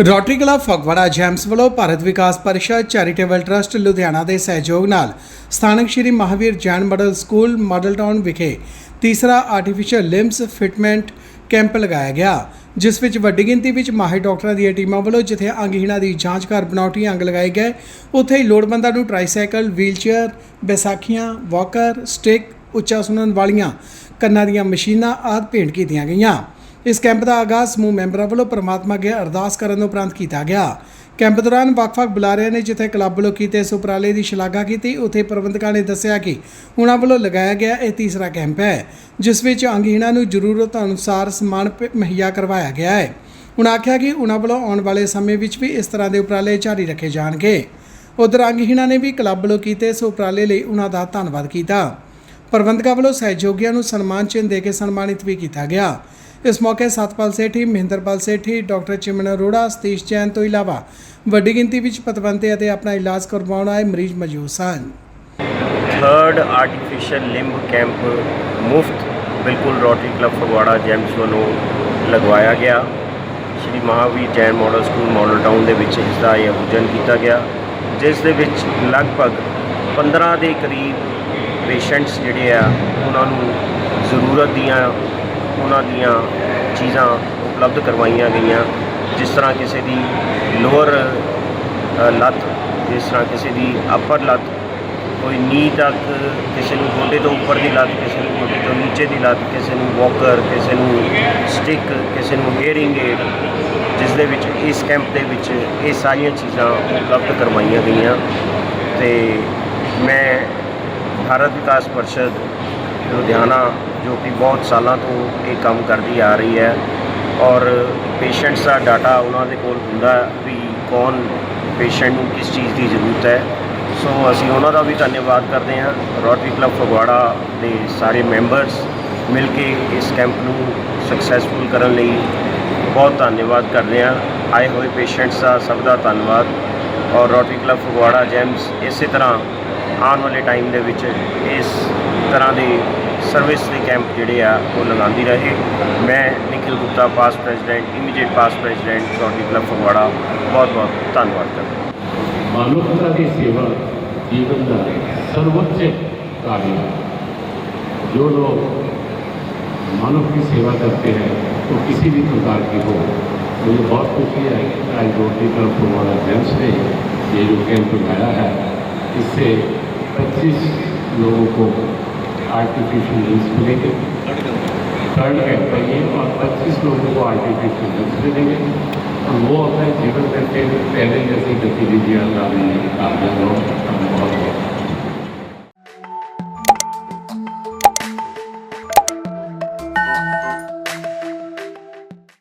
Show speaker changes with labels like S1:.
S1: Rotary club Phagwara Gems ਵੱਲੋਂ ਭਾਰਤ ਵਿਕਾਸ ਪਰਿਸ਼ਦ, charitable trust Ludhiana ਦੇ ਸਹਿਯੋਗ ਨਾਲ ਸਥਾਨਕ Shri Mahavir Jain model school, model town ਵਿਖੇ ਤੀਸਰਾ ਆਰਟੀਫੀਸ਼ੀਅਲ ਲਿੰਬਸ ਫਿਟਮੈਂਟ ਕੈਂਪ ਲਗਾਇਆ ਗਿਆ, ਜਿਸ ਵਿੱਚ ਵੱਡੀ ਗਿਣਤੀ ਵਿੱਚ ਮਾਹਿਰ ਡਾਕਟਰਾਂ ਦੀਆਂ ਟੀਮਾਂ ਵੱਲੋਂ ਜਿੱਥੇ ਅੰਗਹੀਣਾਂ ਦੀ ਜਾਂਚ ਕਰ ਬਣਾਉਟੀ ਅੰਗ ਲਗਾਏ ਗਏ, ਉੱਥੇ ਹੀ ਲੋੜਵੰਦਾਂ ਨੂੰ ਟ੍ਰਾਈਸਾਈਕਲ ਵੀਲਚੇਅਰ ਬੈਸਾਖੀਆਂ ਵਾਕਰ ਸਟਿਕ ਉੱਚਾ ਸੁਣਨ ਵਾਲੀਆਂ ਕੰਨਾਂ ਦੀਆਂ ਮਸ਼ੀਨਾਂ ਆਦਿ ਭੇਂਟ ਕੀਤੀਆਂ ਗਈਆਂ। ਇਸ ਕੈਂਪ ਦਾ ਆਗਾਜ਼ ਸਮੂਹ ਮੈਂਬਰਾਂ ਵੱਲੋਂ ਪ੍ਰਮਾਤਮਾ ਅੱਗੇ ਅਰਦਾਸ ਕਰਨ ਉਪਰੰਤ ਕੀਤਾ ਗਿਆ। ਕੈਂਪ ਦੌਰਾਨ ਵੱਖ-ਵੱਖ ਬੁਲਾਰਿਆਂ ਨੇ ਜਿੱਥੇ ਕਲੱਬ ਵੱਲੋਂ ਕੀਤੇ ਇਸ ਉਪਰਾਲੇ ਦੀ ਸ਼ਲਾਘਾ ਕੀਤੀ, ਉੱਥੇ ਪ੍ਰਬੰਧਕਾਂ ਨੇ ਦੱਸਿਆ ਕਿ ਉਹਨਾਂ ਵੱਲੋਂ ਲਗਾਇਆ ਗਿਆ ਇਹ ਤੀਸਰਾ ਕੈਂਪ ਹੈ, ਜਿਸ ਵਿੱਚ ਅੰਗਹੀਣਾਂ ਨੂੰ ਜ਼ਰੂਰਤ ਅਨੁਸਾਰ ਸਮਾਨ ਮੁਹੱਈਆ ਕਰਵਾਇਆ ਗਿਆ ਹੈ। ਉਹਨਾਂ ਆਖਿਆ ਕਿ ਉਹਨਾਂ ਵੱਲੋਂ ਆਉਣ ਵਾਲੇ ਸਮੇਂ ਵਿੱਚ ਵੀ ਇਸ ਤਰ੍ਹਾਂ ਦੇ ਉਪਰਾਲੇ ਜਾਰੀ ਰੱਖੇ ਜਾਣਗੇ। ਉਧਰ ਅੰਗਹੀਣਾਂ ਨੇ ਵੀ ਕਲੱਬ ਵੱਲੋਂ ਕੀਤੇ ਇਸ ਉਪਰਾਲੇ ਲਈ ਉਹਨਾਂ ਦਾ ਧੰਨਵਾਦ ਕੀਤਾ। ਪ੍ਰਬੰਧਕਾਂ ਵੱਲੋਂ ਸਹਿਯੋਗੀਆਂ ਨੂੰ ਸਨਮਾਨ ਚਿੰਨ੍ਹ ਦੇ ਕੇ ਸਨਮਾਨਿਤ ਵੀ ਕੀਤਾ ਗਿਆ। ਇਸ ਮੌਕੇ ਸਤਪਾਲ ਸੇਠੀ, ਮਹਿੰਦਰਪਾਲ ਸੇਠੀ, ਡਾਕਟਰ ਚਿਮਨ ਅਰੋੜਾ, ਸਤੀਸ਼ ਜੈਨ ਤੋਂ ਇਲਾਵਾ ਵੱਡੀ ਗਿਣਤੀ ਵਿੱਚ ਪਤਵੰਤੇ ਅਤੇ ਆਪਣਾ ਇਲਾਜ ਕਰਵਾਉਣ ਆਏ ਮਰੀਜ਼ ਮੌਜੂਦ ਸਨ।
S2: ਥਰਡ ਆਰਟੀਫੀਸ਼ੀਅਲ ਲਿੰਬ ਕੈਂਪ ਮੁਫਤ, ਬਿਲਕੁਲ ਰੋਟਰੀ ਕਲੱਬ ਫਗਵਾੜਾ ਜੈਮਸ ਵੱਲੋਂ ਲਗਵਾਇਆ ਗਿਆ। Shri Mahavir Jain model school, model town ਦੇ ਵਿੱਚ ਇਸ ਦਾ ਆਯੋਜਨ ਕੀਤਾ ਗਿਆ, ਜਿਸ ਦੇ ਵਿੱਚ ਲਗਭਗ 15 ਦੇ ਕਰੀਬ ਪੇਸ਼ੈਂਟਸ ਜਿਹੜੇ ਆ, ਉਹਨਾਂ ਨੂੰ ਜ਼ਰੂਰਤ ਦੀਆਂ ਉਹਨਾਂ ਦੀਆਂ ਚੀਜ਼ਾਂ ਉਪਲਬਧ ਕਰਵਾਈਆਂ ਗਈਆਂ। ਜਿਸ ਤਰ੍ਹਾਂ ਕਿਸੇ ਦੀ ਲੋਅਰ ਲੱਤ, ਜਿਸ ਤਰ੍ਹਾਂ ਕਿਸੇ ਦੀ ਅਪਰ ਲੱਤ, ਕੋਈ ਨੀ ਤੱਕ ਕਿਸੇ ਨੂੰ ਗੋਡੇ ਤੋਂ ਉੱਪਰ ਦੀ ਲੱਤ, ਕਿਸੇ ਨੂੰ ਗੋਡੇ ਤੋਂ ਨੀਚੇ ਦੀ ਲੱਤ, ਕਿਸੇ ਨੂੰ ਵਾਕਰ ਕਿਸੇ ਨੂੰ ਸਟਿਕ ਕਿਸੇ ਨੂੰ ਹੀਅਰਿੰਗ ਏਡ ਜਿਸ ਦੇ ਵਿੱਚ, ਇਸ ਕੈਂਪ ਦੇ ਵਿੱਚ ਇਹ ਸਾਰੀਆਂ ਚੀਜ਼ਾਂ ਉਪਲਬਧ ਕਰਵਾਈਆਂ ਗਈਆਂ। ਤੇ ਮੈਂ ਭਾਰਤ ਵਿਕਾਸ ਪਰਿਸ਼ਦ ਲੁਧਿਆਣਾ, ਜੋ ਕਿ ਬਹੁਤ ਸਾਲਾਂ ਤੋਂ ਇਹ ਕੰਮ ਕਰਦੀ ਆ ਰਹੀ ਹੈ ਔਰ ਪੇਸ਼ੈਂਟਸ ਦਾ ਡਾਟਾ ਉਹਨਾਂ ਦੇ ਕੋਲ ਹੁੰਦਾ ਵੀ ਕੌਣ ਪੇਸ਼ੈਂਟ ਨੂੰ ਕਿਸ ਚੀਜ਼ ਦੀ ਜ਼ਰੂਰਤ ਹੈ। ਸੋ ਅਸੀਂ ਉਹਨਾਂ ਦਾ ਵੀ ਧੰਨਵਾਦ ਕਰਦੇ ਹਾਂ। ਰੋਟਰੀ ਕਲੱਬ ਫਗਵਾੜਾ ਦੇ ਸਾਰੇ ਮੈਂਬਰਸ ਮਿਲ ਕੇ ਇਸ ਕੈਂਪ ਨੂੰ ਸਕਸੈਸਫੁਲ ਕਰਨ ਲਈ ਬਹੁਤ ਧੰਨਵਾਦ ਕਰਦੇ ਹਾਂ। ਆਏ ਹੋਏ ਪੇਸ਼ੈਂਟਸ ਦਾ ਸਭ ਦਾ ਧੰਨਵਾਦ ਔਰ ਰੋਟਰੀ ਕਲੱਬ ਫਗਵਾੜਾ ਜੈਮਸ ਇਸੇ ਤਰ੍ਹਾਂ ਆਉਣ ਵਾਲੇ ਟਾਈਮ ਦੇ ਵਿੱਚ ਇਸ ਤਰ੍ਹਾਂ ਦੇ ਸਰਵਿਸ ਦੇ ਕੈਂਪ ਜਿਹੜੇ ਆ ਉਹ ਲਗਾਉਂਦੀ ਰਹੇ ਮੈਂ Nikhil Gupta past president immediate past president Rotary Club Phagwara ਬਹੁਤ ਬਹੁਤ ਧੰਨਵਾਦ ਕਰਦਾ
S3: मानवता की सेवा जीवन का सर्वोच्च कार्य है। जो लोग मानव की सेवा करते हैं तो किसी भी प्रकार की हो मुझे बहुत खुशी है कि आज रोटी का फुलवाड़ा जेम्स ने ये जो कैंप लगाया है इससे 25 लोगों को आर्टिफिशियल लिम्स मिलेंगे थर्ड कैंप है ये और 25 लोगों को आर्टिफिशियल लिम्स मिलेंगे और वो अपने जीवन में फिर पहले जैसी गतिविधियां लाने में कामयाब हों